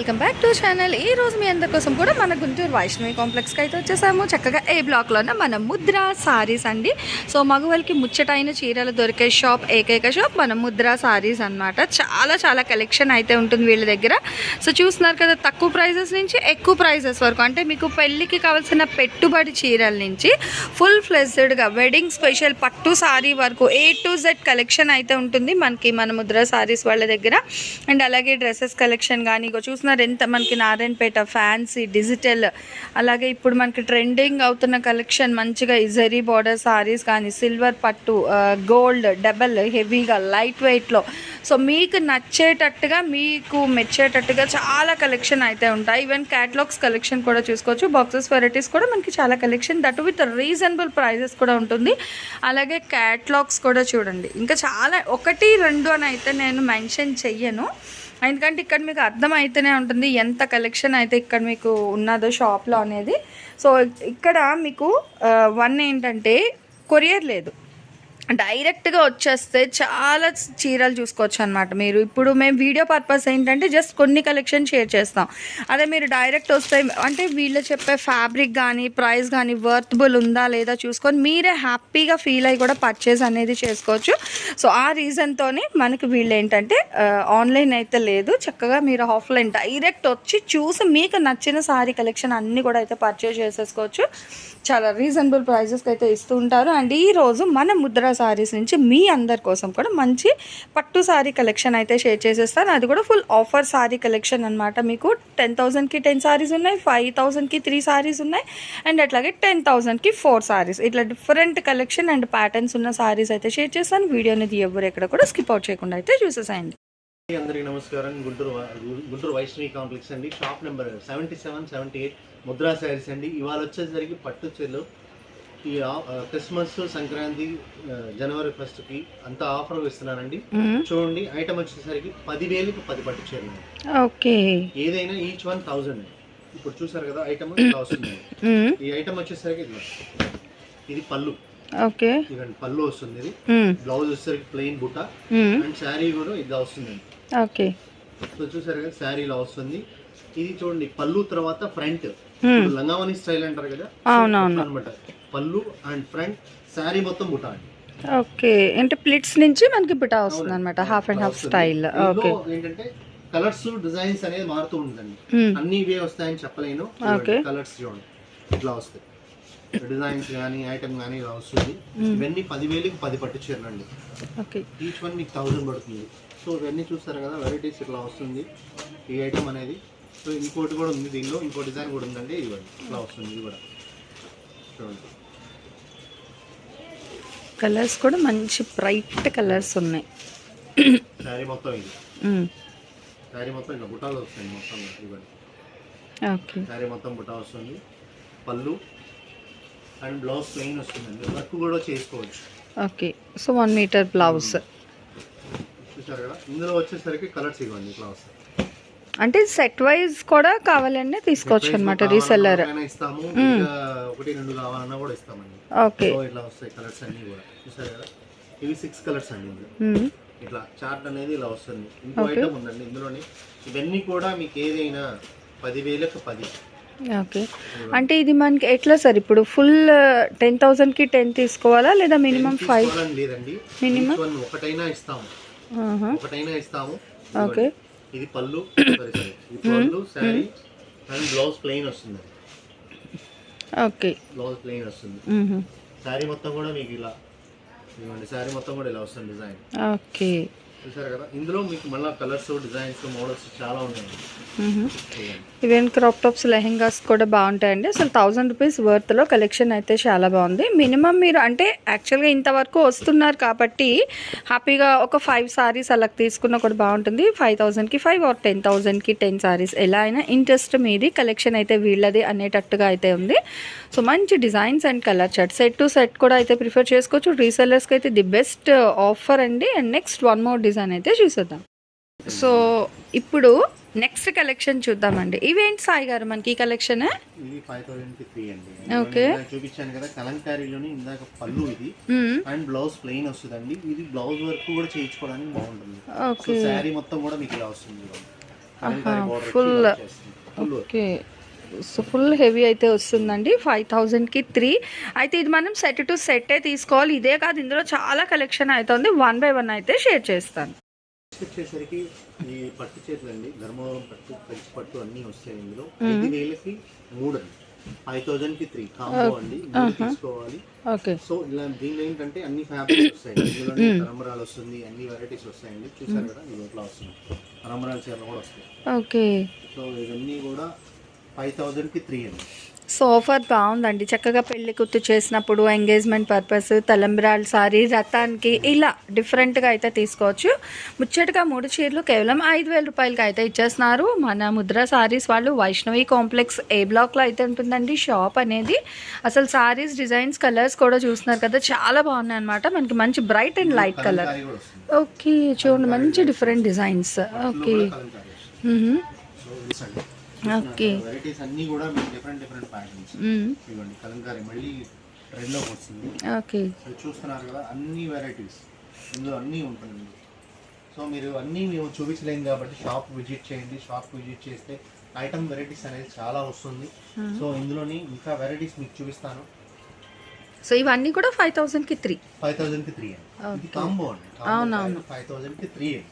Welcome back to channel ఈ రోజు మీ అందరి కోసం కూడా మన గుంటూరు వైష్ణవి కాంప్లెక్స్కి అయితే వచ్చేసాము. చక్కగా ఏ బ్లాక్లోనే మన ముద్ర సారీస్ అండి. సో మగవాళ్ళకి ముచ్చటైన చీరలు దొరికే షాప్ ఏకైక షాప్ మన ముద్ర సారీస్ అన్నమాట. చాలా చాలా కలెక్షన్ అయితే ఉంటుంది వీళ్ళ దగ్గర. సో చూస్తున్నారు కదా తక్కువ ప్రైజెస్ నుంచి ఎక్కువ ప్రైజెస్ వరకు. అంటే మీకు పెళ్ళికి కావాల్సిన పెట్టుబడి చీరల నుంచి ఫుల్ ఫ్లెజ్డ్గా వెడ్డింగ్ స్పెషల్ పట్టు సారీ వరకు ఏ టు జెడ్ కలెక్షన్ అయితే ఉంటుంది మనకి మన ముద్ర సారీస్ వాళ్ళ దగ్గర. అండ్ అలాగే డ్రెస్సెస్ కలెక్షన్ కానీ చూసిన చూస్తున్నారు ఎంత మనకి నారాయణపేట ఫ్యాన్సీ డిజిటల్. అలాగే ఇప్పుడు మనకి ట్రెండింగ్ అవుతున్న కలెక్షన్ మంచిగా ఇజరీ బార్డర్ సారీస్ కానీ సిల్వర్ పట్టు గోల్డ్ డబల్ హెవీగా లైట్ వెయిట్లో. సో మీకు నచ్చేటట్టుగా మీకు మెచ్చేటట్టుగా చాలా కలెక్షన్ అయితే ఉంటాయి. ఈవెన్ క్యాటలాగ్స్ కలెక్షన్ కూడా చూసుకోవచ్చు. బాక్సెస్ వెరైటీస్ కూడా మనకి చాలా collection. That with reasonable prices కూడా ఉంటుంది. అలాగే క్యాటలాగ్స్ కూడా చూడండి. ఇంకా చాలా ఒకటి రెండు అని అయితే నేను మెన్షన్ చెయ్యను. ఎందుకంటే ఇక్కడ మీకు అర్థం అయితేనే ఉంటుంది ఎంత కలెక్షన్ అయితే ఇక్కడ మీకు ఉన్నదో షాప్లో అనేది. సో ఇక్కడ మీకు uh, వన్ ఏంటంటే కొరియర్ లేదు. డైరెక్ట్గా వచ్చేస్తే చాలా చీరలు చూసుకోవచ్చు అనమాట మీరు. ఇప్పుడు మేము వీడియో పర్పస్ ఏంటంటే జస్ట్ కొన్ని కలెక్షన్ షేర్ చేస్తాం. అదే మీరు డైరెక్ట్ వస్తే అంటే వీళ్ళు చెప్పే ఫ్యాబ్రిక్ కానీ ప్రైస్ కానీ వర్త్బుల్ ఉందా లేదా చూసుకొని మీరే హ్యాపీగా ఫీల్ అయ్యి కూడా పర్చేస్ అనేది చేసుకోవచ్చు. సో ఆ రీజన్తోనే మనకి వీళ్ళు ఏంటంటే ఆన్లైన్ అయితే లేదు. చక్కగా మీరు ఆఫ్లైన్ డైరెక్ట్ వచ్చి చూసి మీకు నచ్చిన సారీ కలెక్షన్ అన్నీ కూడా అయితే పర్చేస్ చేసేసుకోవచ్చు. చాలా రీజనబుల్ ప్రైజెస్కి అయితే ఇస్తూ ఉంటారు. అండ్ ఈరోజు మన ముద్ర సారీస్ నుంచి మీ అందరి కోసం కూడా మంచి పట్టు సారీ కలెక్షన్ అయితే షేర్ చేసేస్తాను. అది కూడా ఫుల్ ఆఫర్ సారీ కలెక్షన్ అనమాట మీకు టెన్ థౌసండ్కి టెన్ సారీస్ ఉన్నాయి ఫైవ్ థౌసండ్కి త్రీ సారీస్ ఉన్నాయి అండ్ అట్లాగే టెన్ థౌసండ్కి ఫోర్ సారీస్ ఇట్లా డిఫరెంట్ కలెక్షన్ అండ్ ప్యాటర్న్స్ ఉన్న సారీస్ అయితే షేర్ చేస్తాను. వీడియో అనేది ఎవరు ఎక్కడ కూడా స్కిప్ అవుట్ చేయకుండా అయితే చూసేసాయండి. అందరికీ నమస్కారం. గుంటూరు గుంటూరు వైష్ణవి కాంప్లెక్స్ అండి. Shop number seventy seven seventy eight Mudra saris అండి. ఇవాళ వచ్చేసరికి పట్టు చీరలు ఈ క్రిస్మస్ సంక్రాంతి జనవరి ఫస్ట్కి అంతా ఆఫర్ ఇస్తున్నానండి చూడండి ఐటమ్ వచ్చేసరికి పదివేలకు పది పట్టు చీరలు. ఓకే. ఏదైనా ఈచ్ వన్ థౌజండ్. ఇప్పుడు చూసారు కదా ఐటమ్ ఇట్లా వస్తుంది ఈ ఐటమ్ వచ్చేసరికి ఇది. పళ్ళు. ఓకే. ఇదండి పళ్ళు వస్తుంది ఇది. బ్లౌజ్ వచ్చేసరికి ప్లెయిన్ బుట్ట. అండ్ శారీ కూడా ఇలా వస్తుందండి ఓకే. సో చూసారు కదా శారీ ఇలా వస్తుంది. ఇది చూడండి పళ్ళు తర్వాత ఫ్రంట్. లంగావని స్టైల్ అంటారు కదా అవునవును. అనమాట పళ్ళు అండ్ ఫ్రంట్ శారీ మొత్తం బుట్ట అండి. ఓకే. అంటే ప్లిట్స్ నుంచి మనకి బుటా వస్తుంది అనమాట half and half style okay. ఏంటంటే కలర్స్ డిజైన్స్ అనేది మారుతూ ఉంటుందండి. అన్ని ఇవే వస్తాయని చెప్పలేను. కలర్స్ చూడండి. ఇట్లా వస్తాయి. డిజైన్స్ కానీ ఐటమ్ కానీ ఇలా వస్తుంది. ఇవన్నీ పదివేలకి పది పట్టు చీరలు అండి ఓకే. ఈచ్ వన్ మీకు థౌజండ్ పడుతుంది. సో ఇవన్నీ చూస్తారు కదా వెరైటీస్ ఇట్లా వస్తుంది. ఈ ఐటమ్ అనేది సో ఇంకోటి కూడా ఉంది దీనిలో. ఇంకో డిజైన్ కూడా ఉందండి. ఇవ్వండి ఇట్లా వస్తుంది ఇది కూడా. చూడండి. కలర్స్ కూడా మంచి బ్రైట్ కలర్స్ ఉన్నాయి. శారీ మొత్తం ఇది. శారీ మొత్తం ఇట్లా బుట్టాలు వస్తాయి మొత్తం ఇవ్వండి ఓకే. శారీ మొత్తం బుట్ట వస్తుంది. పళ్ళు అండ్ బ్లౌజ్ ప్లెయిన్ వస్తుందండి. వర్క్ కూడా చేసుకోవచ్చు. Okay. So one metre blouse. చూసారు కదా? ఇందులో వచ్చేసరికి కలర్స్ ఇవ్వండి ఇట్లా వస్తాయి అంటే సెట్ వైజ్ కూడా కావాలంటే తీసుకోవచ్చు అనమాట రీసెల్లర్ ఒకటైనా ఇస్తాము ఇంకా ఒకటి రెండు కావాలన్నా కూడా ఇస్తామండి. ఓకే. సో ఇట్లా వస్తాయి కలర్స్ అన్ని కూడా. చూసారు కదా? ఇవి సిక్స్ కలర్స్ అండి ఇందులో. మ్మ్. ఇట్లా చార్ట్ అనేది ఇలా వస్తుంది. ఇంకో ఐటమ్ ఉందండి ఇందులోని. ఇవన్నీ కూడా మీకు ఏదైనా పదివేలకు పది. ఓకే. అంటే ఇది మనకి ఎట్లా సార్? ఇప్పుడు ఫుల్ టెన్ థౌసండ్కి టెన్ తీసుకోవాలా లేదా మినిమం ఫైవ్ లేదండి. ఒకటైనా ఇస్తాము. ఒకటైనా ఇస్తాము. ఓకే. ఇది పళ్ళు సారీ సారీ ఇది పళ్ళు శారీ అండ్ బ్లౌజ్ ప్లెయిన్ వస్తుంది. ఓకే. బ్లౌజ్ ప్లెయిన్ వస్తుంది. శారీ మొత్తం కూడా మీకు ఇలా ఇవ్వండి శారీ మొత్తం కూడా ఇలా వస్తుంది డిజైన్. ఓకే. చూసారు కదా? ఇందులో మీకు మళ్ళీ కలర్స్ డిజైన్స్ మోడల్స్ చాలా ఉన్నాయి. ఈవెన్ క్రాప్ టాప్స్ లెహెంగాస్ కూడా బాగుంటాయండి. అసలు థౌజండ్ రూపీస్ వర్త్లో కలెక్షన్ అయితే చాలా బాగుంది. మినిమం మీరు అంటే యాక్చువల్గా ఇంతవరకు వస్తున్నారు కాబట్టి హ్యాపీగా ఒక ఫైవ్ సారీస్ అలా తీసుకున్నా కూడా బాగుంటుంది. ఫైవ్ థౌజండ్కి ఫైవ్ ఆర్ టెన్ థౌజండ్కి టెన్ సారీస్ ఎలా అయినా ఇంట్రెస్ట్ మీది కలెక్షన్ అయితే వీళ్ళది అనేటట్టుగా అయితే ఉంది. సో మంచి designs and colour chart set to set కూడా అయితే ప్రిఫర్ చేసుకోవచ్చు. రీసెల్లర్స్కి అయితే ది బెస్ట్ ఆఫర్ అండి. And next one more design అయితే చూసేద్దాం. సో ఇప్పుడు నెక్స్ట్ కలెక్షన్ చూద్దామండి. ఇవేంటి సాయి గారు మనకి ఈ కలెక్షన్ ఇది ఫైవ్ థౌసండ్కి త్రీ అండి Okay. ఇందాక చూపించాను కదా కలంకారీలోని ఇందాక పళ్ళు ఇది. అండ్ బ్లౌజ్ ప్లెయిన్ వస్తుందండి. ఇది బ్లౌజ్ వర్క్ కూడా చేయించుకోవడానికి బాగుంటుంది. ఓకే. శారీ మొత్తం కూడా మీకు ఇలా వస్తుంది. work. Okay. So full heavy అయితే వస్తుందండి. ఫైవ్ థౌజండ్కి త్రీ అయితే ఇది మనం సెట్ టు సెట్టే తీసుకోవాలి. ఇదే కాదు ఇందులో చాలా కలెక్షన్ అవుతుంది వన్ బై వన్ అయితే షేర్ చేస్తాను. వచ్చేసరికి ఈ పట్టు చేతులు అండి ధర్మవరం పట్టు కంచి పట్టు అన్ని వస్తాయి ఇందులో. ఐదు వేలకి మూడు అండి ఫైవ్ థౌసండ్కి త్రీ కాంబో అండి. మూడు తీసుకోవాలి. ఓకే. సో ఇలా దీనిలో ఏంటంటే అన్ని ఫ్యాబ్రిక్స్ వస్తాయి ఇందులోనే తలంబరాలు వస్తుంది అన్ని వెరైటీస్ వస్తాయండి. చూసారు కదా ఇది ఇట్లా వస్తుంది. తలంబరాల చీరలు కూడా వస్తాయి. ఓకే. సో ఇవన్నీ కూడా ఫైవ్ థౌజండ్కి త్రీ అండి. సో ఆఫర్ బాగుందండి. చక్కగా పెళ్ళి గుర్తు చేసినప్పుడు ఎంగేజ్మెంట్ పర్పస్ తలంబ్రాల్ సారీ రథానికి ఇలా డిఫరెంట్గా అయితే తీసుకోవచ్చు. ముచ్చటగా మూడు చీరలు కేవలం ఐదు వేల రూపాయలకి అయితే ఇచ్చేస్తున్నారు. మన ముద్ర సారీస్ వాళ్ళు వైష్ణవి కాంప్లెక్స్ ఏ బ్లాక్లో అయితే ఉంటుందండి షాప్ అనేది. అసలు సారీస్ డిజైన్స్ కలర్స్ కూడా చూస్తున్నారు కదా చాలా బాగున్నాయి అనమాట మనకి మంచి bright and light colour. Okay చూడండి మంచి different designs. Okay. Okay. Varieties అన్ని కూడా మీకు డిఫరెంట్ డిఫరెంట్ ప్యాటర్న్స్. ఇవ్వండి కలంకారీ మళ్ళీ ట్రెండ్లోకి వస్తుంది. ఓకే. సో చూస్తున్నారు కదా అన్ని వెరైటీస్ ఇందులో అన్నీ ఉంటుంది సో మీరు అన్నీ మేము చూపించలేము కాబట్టి షాప్ విజిట్ చేయండి. షాప్ విజిట్ చేస్తే ఐటమ్ వెరైటీస్ అనేది చాలా వస్తుంది. సో ఇందులోని ఇంకా వెరైటీస్ మీకు చూపిస్తాను. సో ఇవన్నీ కూడా ఫైవ్ థౌజండ్కి త్రీ ఫైవ్ థౌసండ్కి త్రీ అండి ఇది కాంబో అండి. అవునవును. ఫైవ్ థౌసండ్కి త్రీ అండి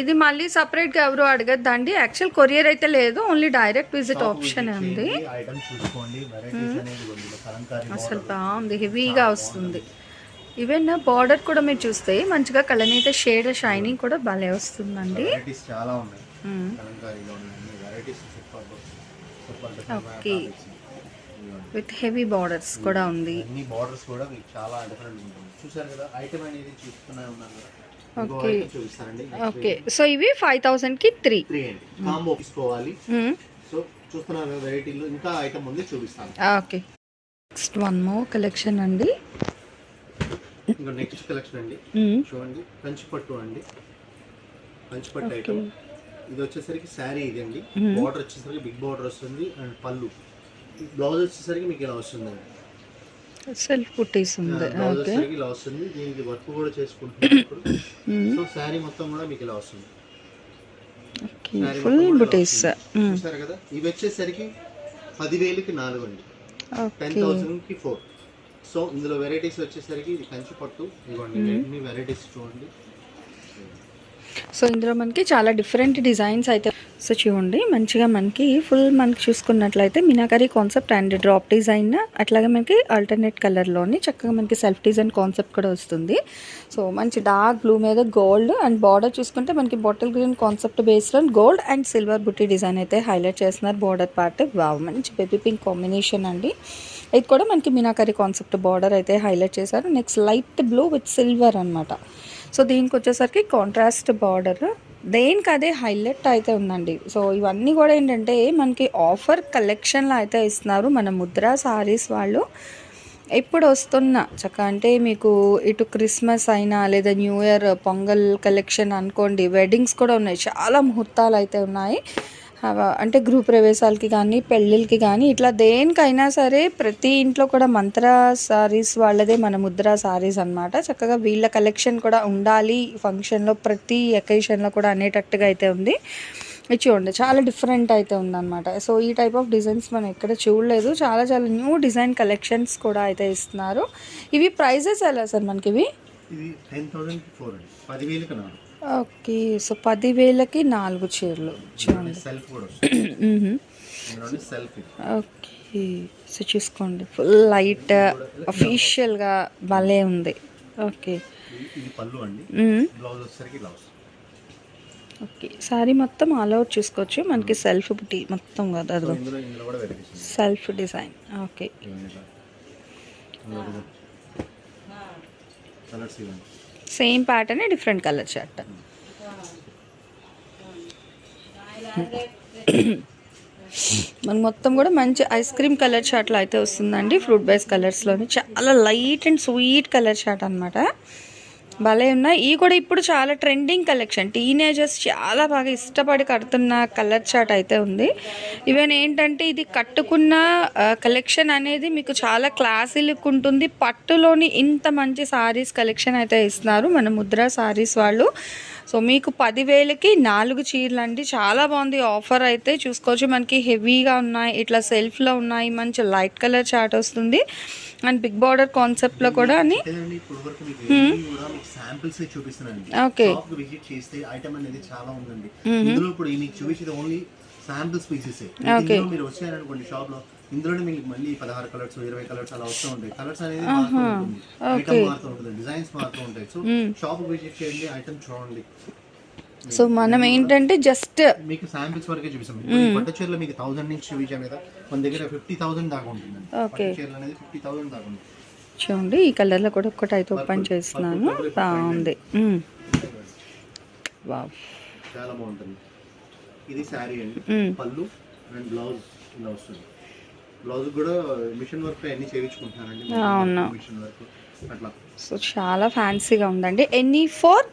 ఇది మళ్ళీ సపరేట్గా ఎవరు అడగద్దండి. యాక్చువల్ కొరియర్ అయితే లేదు. ఓన్లీ డైరెక్ట్ విజిట్ ఆప్షన్ ఉంది. అసలు బాగుంది. హెవీగా వస్తుంది. ఈవెన్ బార్డర్ కూడా మీరు చూస్తే మంచిగా కలర్ అయితే షేడ్ షైనింగ్ కూడా భలే వస్తుందండి. Okay. విత్ హెవీ బార్డర్స్ కూడా ఉంది. బార్డర్స్ కూడా చాలా డిఫరెంట్ ఉంటుంది. చూసారు కదా ఐటమ్ అనేది చూస్తూనే కదా చూపిస్తానండి. ఓకే. సో ఇవి ఫైవ్ థౌజండ్కి త్రీ త్రీ అండి. కాంబో తీసుకోవాలి. సో చూస్తున్నారు కదా వెరైటీలో ఇంకా ఐటమ్ ఉంది చూపిస్తాను. Okay next one more collection అండి. ఇంకా నెక్స్ట్ కలెక్షన్ అండి. మ్మ్. చూడండి. కంచిపట్టు అండి. కంచిపట్టు ఐటమ్ ఇది వచ్చేసరికి శారీ ఇది అండి. బార్డర్ వచ్చేసరికి బిగ్ బార్డర్ వస్తుంది. అండ్ పళ్ళు. బ్లౌజ్ వచ్చేసరికి మీకు ఇలా వస్తుందండి. సెల్ఫ్ పుట్టీస్ ఉంది. ఓకే. ఇలా వస్తుంది. దీనికి వర్క్ కూడా చేసుకుంటున్నాం సో శారీ మొత్తం కూడా మీకు ఇలా వస్తుంది. ఫుల్ బుటీస్. చూసారు కదా? ఇవి వచ్చేసరికి పదివేలకి నాలుగు అండి. టెన్ థౌసండ్కి ఫోర్. సో ఇందులో వెరైటీస్ వచ్చేసరికి ఇది కంచి పట్టు. ఇవ్వండి ఎన్ని వెరైటీస్ చూడండి. సో ఇందులో మనకి చాలా డిఫరెంట్ డిజైన్స్ అయితే సో చూడండి మంచిగా మనకి ఫుల్ మనకి చూసుకున్నట్లయితే meenakari concept and drop design అట్లాగే మనకి ఆల్టర్నేట్ కలర్లోని చక్కగా మనకి సెల్ఫ్ డిజైన్ కాన్సెప్ట్ కూడా వస్తుంది. సో మంచి డార్క్ బ్లూ మీద గోల్డ్ అండ్ బార్డర్ చూసుకుంటే మనకి bottle green concept based gold and silver బుట్టి డిజైన్ అయితే హైలైట్ చేస్తున్నారు బార్డర్ పార్ట్ వావ్ మంచి బేబీ పింక్ కాంబినేషన్ అండి. ఇది కూడా మనకి మీనాకరీ కాన్సెప్ట్ బార్డర్ అయితే హైలైట్ చేశారు. Next light blue with silver అనమాట సో దీనికి వచ్చేసరికి కాంట్రాస్ట్ బార్డర్ దేనికి అదే హైలైట్ అయితే ఉందండి. సో ఇవన్నీ కూడా ఏంటంటే మనకి ఆఫర్ కలెక్షన్లో అయితే ఇస్తున్నారు మన ముద్ర సారీస్ వాళ్ళు. ఇప్పుడు వస్తున్న చక్క అంటే మీకు ఇటు క్రిస్మస్ అయినా లేదా న్యూ ఇయర్ పొంగల్ కలెక్షన్ అనుకోండి వెడ్డింగ్స్ కూడా ఉన్నాయి. చాలా ముహూర్తాలు అయితే ఉన్నాయి. అంటే గృహ ప్రవేశాలకి కానీ పెళ్ళిళ్ళకి కానీ ఇట్లా దేనికైనా సరే ప్రతి ఇంట్లో కూడా మంత్ర సారీస్ వాళ్ళదే మన ముద్ర సారీస్ అన్నమాట. చక్కగా వీళ్ళ కలెక్షన్ కూడా ఉండాలి. ఫంక్షన్లో ప్రతి అకేషన్లో కూడా అనేటట్టుగా అయితే ఉంది. ఇది చూడండి చాలా డిఫరెంట్ అయితే ఉందన్నమాట. సో ఈ టైప్ ఆఫ్ డిజైన్స్ మనం ఎక్కడ చూడలేదు. చాలా చాలా న్యూ డిజైన్ కలెక్షన్స్ కూడా అయితే ఇస్తున్నారు. ఇవి ప్రైజెస్ ఎలా సార్ మనకి ఇవి ఓకే సో పదివేలకి నాలుగు చీరలు. చూడండి. ఓకే సో చూసుకోండి. ఫుల్ లైట్ అఫీషియల్గా భలే ఉంది. ఓకే. ఓకే సారీ మొత్తం ఆల్ అవుట్ చూసుకోవచ్చు. మనకి సెల్ఫ్ బుట్టి మొత్తం కదా ఉంది self design okay. Same pattern different colour shirt. మనకు మొత్తం కూడా మంచి ఐస్ క్రీమ్ కలర్ షర్ట్లో అయితే వస్తుందండి. ఫ్రూట్ బేస్ కలర్స్లోని చాలా light and sweet colour shirt అనమాట భలే ఉన్నాయి. ఈ కూడా ఇప్పుడు చాలా ట్రెండింగ్ కలెక్షన్ టీనేజర్స్ చాలా బాగా ఇష్టపడి కడుతున్న కలర్ చాట్ అయితే ఉంది. ఈవెన్ ఏంటంటే ఇది కట్టుకున్న కలెక్షన్ అనేది మీకు చాలా క్లాసీ లుక్ ఉంటుంది. పట్టులోని ఇంత మంచి సారీస్ కలెక్షన్ అయితే ఇస్తున్నారు మన ముద్ర సారీస్ వాళ్ళు. సో మీకు పదివేలకి నాలుగు చీరలు అండి చాలా బాగుంది. ఆఫర్ అయితే చూసుకోవచ్చు. మనకి హెవీగా ఉన్నాయి. ఇట్లా సెల్ఫ్లో ఉన్నాయి. మంచి లైట్ కలర్ చార్ట్ వస్తుంది. అండ్ బిగ్ బార్డర్ కాన్సెప్ట్లో కూడా అని. Only samples pieces Okay. మీరు వచ్చారనుకోండి షాప్లో ఇందులోనే మీకు మళ్ళీ పదహారు కలర్స్ ఇరవై కలర్స్ అలా వస్తూ ఉంటాయి. కలర్స్ అనేది మారుతూ ఉంటుంది. ఐటమ్ మారుతూ ఉంటుంది. డిజైన్స్ మారుతూ ఉంటాయి. సో షాప్ విజిట్ చేయండి ఐటమ్ చూడండి. సో మనం ఏంటంటే జస్ట్ మీకు శాంపిల్స్ వరకే చూపిస్తాం. పట్టు చీరలు మీకు థౌసండ్ నుంచి చూపించాం కదా. మన దగ్గర ఫిఫ్టీ థౌసండ్ దాకా ఉంటుంది. చీరలు అనేది ఫిఫ్టీ థౌసండ్ దాకా ఉంటుంది. చూడండి ఈ కలర్లో కూడా ఒక్కటి అయితే ఓపెన్ చేస్తున్నాను. బాగుంది. వావ్ చాలా బాగుంటుంది. ఇది శారీ అండి. పళ్ళు అండ్ బ్లౌజ్ ఇలా వస్తుంది. బ్లౌజ్ కూడా మిషన్ వర్క్ అన్ని చేయించుకుంటున్నానండి. అవును. మిషన్ వర్క్ అట్లా. సో చాలా ఫ్యాన్సీగా ఉందండి. Any four?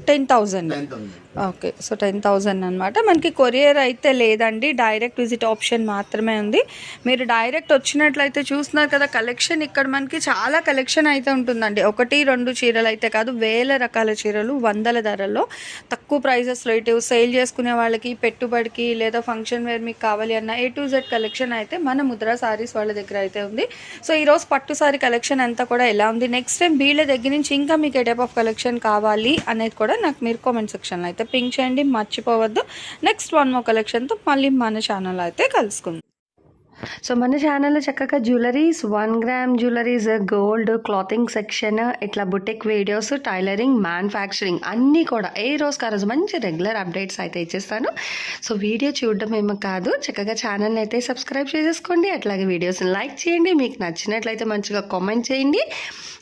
Ten thousand. Ten thousand okay so ten thousand అనమాట మనకి కొరియర్ అయితే లేదండి. డైరెక్ట్ విజిట్ ఆప్షన్ మాత్రమే ఉంది. మీరు డైరెక్ట్ వచ్చినట్లయితే చూస్తున్నారు కదా కలెక్షన్ ఇక్కడ మనకి చాలా కలెక్షన్ అయితే ఉంటుందండి. ఒకటి రెండు చీరలు అయితే కాదు వేల రకాల చీరలు వందల ధరల్లో. తక్కువ ప్రైజెస్లో ఇటు సేల్ చేసుకునే వాళ్ళకి పెట్టుబడికి లేదా ఫంక్షన్ వేర్ మీకు కావాలి అన్న ఏ టు జెడ్ కలెక్షన్ అయితే మన ముద్రా సారీస్ వాళ్ళ దగ్గర అయితే ఉంది. సో ఈరోజు పట్టు సారీ కలెక్షన్ అంతా కూడా ఎలా ఉంది? నెక్స్ట్ టైం వీళ్ళ దగ్గర నుంచి ఇంకా మీకు ఏ టైప్ ఆఫ్ కలెక్షన్ కావాలి అనేది కూడా నాకు మీరు కామెంట్ సెక్షన్లో అయితే పింక్ చేయండి మర్చిపోవద్దు నెక్స్ట్ వన్ మో కలెక్షన్తో మళ్ళీ మన ఛానల్ అయితే కలుసుకుందాం. సో మన ఛానల్లో చక్కగా jewelleries one gram jewelleries gold clothing section ఇట్లా బుటెక్ వీడియోస్ టైలరింగ్ మ్యానుఫ్యాక్చరింగ్ అన్నీ కూడా ఏ రోజు ఆ రోజు మంచి రెగ్యులర్ అప్డేట్స్ అయితే ఇచ్చేస్తాను. సో వీడియో చూడడం ఏమో కాదు. చక్కగా ఛానల్ని అయితే సబ్స్క్రైబ్ చేసేసుకోండి. అట్లాగే వీడియోస్ని లైక్ చేయండి. మీకు నచ్చినట్లయితే మంచిగా కామెంట్ చేయండి.